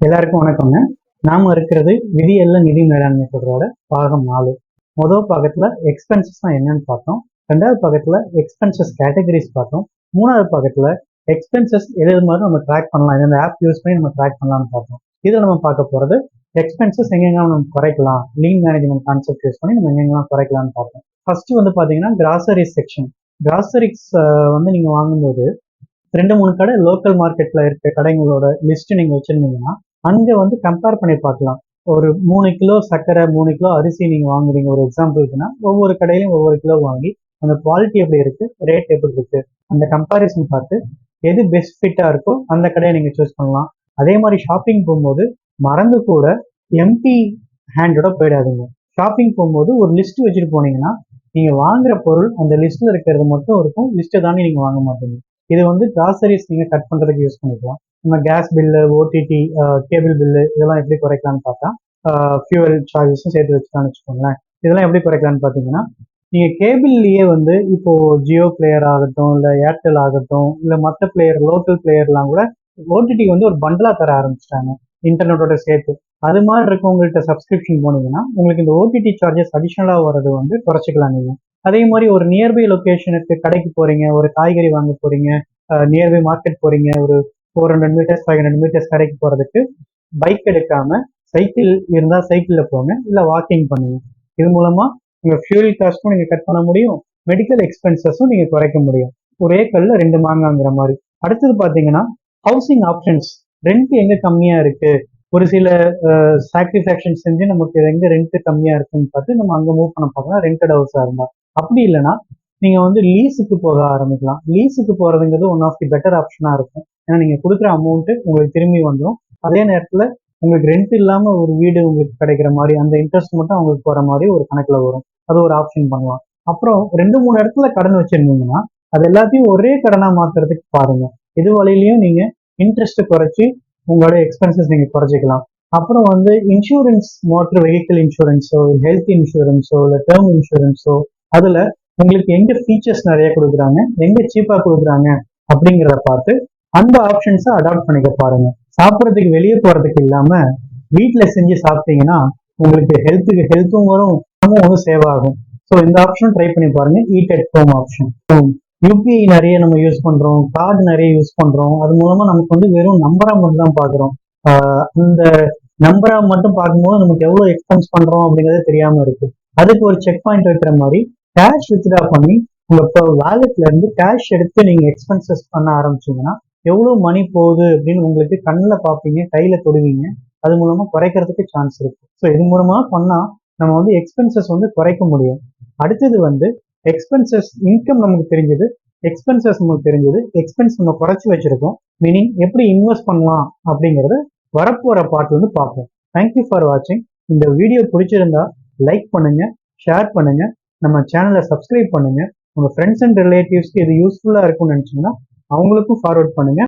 எல்லாருக்கும் வணக்கங்க. நாம இருக்கிறது விதியல்ல நிதி மேலாண்மை சொல்றோட பாகம் நாலு. முதல் பாகத்துல எக்ஸ்பென்சஸ் என்னன்னு பார்த்தோம். ரெண்டாவது பாகத்துல எக்ஸ்பென்சஸ் கேட்டகரிஸ் பார்த்தோம். மூணாவது பாகத்துல எக்ஸ்பென்சஸ் எது எது மாதிரி நம்ம ட்ராக் பண்ணலாம். இந்த ஆப் யூஸ் பண்ணி நம்ம ட்ராக் பண்ணலாம்னு பார்த்தோம். இதில் நம்ம பார்க்க போறது எக்ஸ்பென்சஸ் எங்கெங்கெல்லாம் நம்ம குறைக்கலாம்? லீன் மேனேஜ்மெண்ட் கான்செப்ட் யூஸ் பண்ணி நம்ம எங்கெங்கெல்லாம் குறைக்கலாம்னு பார்த்தோம். ஃபர்ஸ்ட் வந்து பாத்தீங்கன்னா கிராசரி செக்ஷன் கிராசரிஸ் வந்து நீங்க வாங்கும்போது ரெண்டு மூணு கடை லோக்கல் மார்க்கெட்ல இருக்க கடைங்களோட லிஸ்ட் நீங்க வச்சிருந்தீங்கன்னா அங்கே வந்து கம்பேர் பண்ணி பார்க்கலாம். ஒரு மூணு கிலோ சர்க்கரை மூணு கிலோ அரிசி நீங்கள் வாங்குறீங்க. ஒரு எக்ஸாம்பிளுக்குன்னா ஒவ்வொரு கடையிலையும் ஒவ்வொரு கிலோ வாங்கி அந்த குவாலிட்டி எப்படி இருக்குது ரேட் எப்படி இருக்குது அந்த கம்பேரிசன் பார்த்து எது பெஸ்ட் ஃபிட்டாக இருக்கோ அந்த கடையை நீங்கள் சூஸ் பண்ணலாம். அதே மாதிரி ஷாப்பிங் போகும்போது மறந்து கூட எம்டி ஹேண்டோட போயிடாதீங்க. ஷாப்பிங் போகும்போது ஒரு லிஸ்ட் வச்சுட்டு போனீங்கன்னா நீங்கள் வாங்குற பொருள் அந்த லிஸ்ட்டில் இருக்கிறது மட்டும் இருக்கும் லிஸ்ட்டை தாண்டி நீங்கள் வாங்க மாட்டீங்க. இது வந்து கிராசரிஸ் நீங்கள் கட் பண்ணுறதுக்கு யூஸ் பண்ணிக்கலாம். நம்ம gas bill OTT cable bill இதெல்லாம் எப்படி குறைக்கலாம்னு பார்த்தா ஃபியூவல் சார்ஜஸும் சேர்த்து வச்சுக்கலாம்னு வச்சுக்கோங்களேன். இதெல்லாம் எப்படி குறைக்கலாம்னு பார்த்தீங்கன்னா நீங்கள் கேபிள்லேயே வந்து இப்போது ஜியோ பிளேயர் ஆகட்டும் இல்லை ஏர்டெல் ஆகட்டும் இல்லை மற்ற பிளேயர் லோக்கல் பிளேயர்லாம் கூட ஓடிடி வந்து ஒரு பண்டலாக தர ஆரம்பிச்சிட்டாங்க இன்டர்நெட்டோட சேர்த்து. அது மாதிரி இருக்கவங்கள்ட்ட சப்ஸ்கிரிப்ஷன் போனீங்கன்னா உங்களுக்கு இந்த ஓடிடி சார்ஜஸ் அடிஷ்னலாக வர்றது வந்து குறைச்சிக்கலாம் நீங்கள் அதே மாதிரி ஒரு நியர்பை லொக்கேஷனுக்கு கடைக்கு போறீங்க ஒரு காய்கறி வாங்க போறீங்க நியர்பை மார்க்கெட் போறீங்க ஒரு four hundred metres five hundred metres கடைக்கு போறதுக்கு பைக் எடுக்காம சைக்கிள் இருந்தால் சைக்கிளில் போங்க இல்லை வாக்கிங் பண்ணுங்க. இது மூலமா உங்க ஃபியூல் காஸ்ட்டும் நீங்க கட் பண்ண முடியும் மெடிக்கல் எக்ஸ்பென்சஸும் நீங்க குறைக்க முடியும். ஒரே கல்ல ரெண்டு மாங்காங்கிற மாதிரி. அடுத்தது பாத்தீங்கன்னா ஹவுசிங் ஆப்ஷன்ஸ் ரெண்ட் எங்க கம்மியா இருக்கு? ஒரு சில சாக்ரிஃபேக்ஷன் செஞ்சு நமக்கு எங்க ரெண்ட் கம்மியா இருக்குன்னு பார்த்து நம்ம அங்க மூவ் பண்ண பார்க்கலாம். ரெண்டட் ஹவுஸா இருந்தா. அப்படி இல்லைன்னா நீங்கள் வந்து லீஸுக்கு போக ஆரம்பிக்கலாம். லீஸுக்கு போகிறதுங்கிறது ஒன் ஆஃப் தி பெட்டர் ஆப்ஷனாக இருக்கும். ஏன்னா நீங்கள் கொடுக்குற அமௌண்ட்டு உங்களுக்கு திரும்பி வந்துடும் அதே நேரத்தில் உங்களுக்கு ரெண்ட் இல்லாமல் ஒரு வீடு உங்களுக்கு கிடைக்கிற மாதிரி அந்த இன்ட்ரெஸ்ட் மட்டும் அவங்களுக்கு போகிற மாதிரி ஒரு கணக்கில் வரும். அது ஒரு ஆப்ஷன் பண்ணலாம். அப்புறம் ரெண்டு மூணு இடத்துல கடன் வச்சுருந்தீங்கன்னா அது எல்லாத்தையும் ஒரே கடனாக மாற்றுறதுக்கு பாருங்கள் இது வழியிலையும் நீங்கள் இன்ட்ரெஸ்ட் குறைச்சி உங்களோட எக்ஸ்பென்சஸ் நீங்கள் குறைச்சிக்கலாம். அப்புறம் வந்து இன்சூரன்ஸ் மோட்டர் வெஹிக்கிள் இன்சூரன்ஸோ ஹெல்த் இன்சூரன்ஸோ இல்லை டேர்ம் இன்சூரன்ஸோ அதுல உங்களுக்கு எங்க ஃபீச்சர்ஸ் நிறைய கொடுக்குறாங்க எங்க சீப்பா கொடுக்குறாங்க அப்படிங்கிறத பார்த்து அந்த ஆப்ஷன்ஸை அடாப்ட் பண்ணிக்க பாருங்க. சாப்பிட்றதுக்கு வெளியே போறதுக்கு இல்லாம வீட்டுல செஞ்சு சாப்பிட்டீங்கன்னா உங்களுக்கு ஹெல்த்துக்கு ஹெல்த்தும் வரும் பணமும் வந்து சேவ் ஆகும். ஸோ இந்த ஆப்ஷன் ட்ரை பண்ணி பாருங்க eat at home option UPI நிறைய நம்ம யூஸ் பண்றோம் கார்டு நிறைய யூஸ் பண்றோம். அது மூலமா நமக்கு வந்து வெறும் நம்பரா மட்டும் தான் பாக்குறோம் அந்த நம்பரா மட்டும் பார்க்கும்போது நமக்கு எவ்வளவு எக்ஸ்பென்ஸ் பண்றோம் அப்படிங்கறது தெரியாம இருக்கு. அதுக்கு ஒரு செக் பாயிண்ட் வைக்கிற மாதிரி கேஷ் வித்ட்ரா பண்ணி உங்க இப்போ வேலெட்ல இருந்து கேஷ் எடுத்து நீங்க எக்ஸ்பென்சஸ் பண்ண ஆரம்பிச்சீங்கன்னா எவ்வளவு மணி போகுது அப்படின்னு உங்களுக்கு கண்ணில் பார்ப்பீங்க கையில தொடுவீங்க. அது மூலமா குறைக்கிறதுக்கு சான்ஸ் இருக்கு. ஸோ இது மூலமா பண்ணா நம்ம வந்து எக்ஸ்பென்சஸ் வந்து குறைக்க முடியும். அடுத்தது வந்து எக்ஸ்பென்சஸ் இன்கம் நமக்கு தெரிஞ்சது. எக்ஸ்பென்சஸ் நமக்கு தெரிஞ்சது. எக்ஸ்பென்ஸ் நம்ம குறைச்சி வச்சிருக்கோம். மீனிங் எப்படி இன்வெஸ்ட் பண்ணலாம் அப்படிங்கிறத வரப்போற பாட்டு வந்து பார்ப்போம். தேங்க்யூ ஃபார் வாட்சிங் இந்த வீடியோ பிடிச்சிருந்தா லைக் பண்ணுங்க ஷேர் பண்ணுங்க. நம்ம சேனலை சப்ஸ்கிரைப் பண்ணுங்க. உங்க ஃப்ரெண்ட்ஸ் அண்ட் ரிலேட்டிவ்ஸ்க்கு இது யூஸ்ஃபுல்லா இருக்கும்னு நினைச்சீங்கன்னா அவங்களுக்கும் ஃபார்வர்ட் பண்ணுங்க.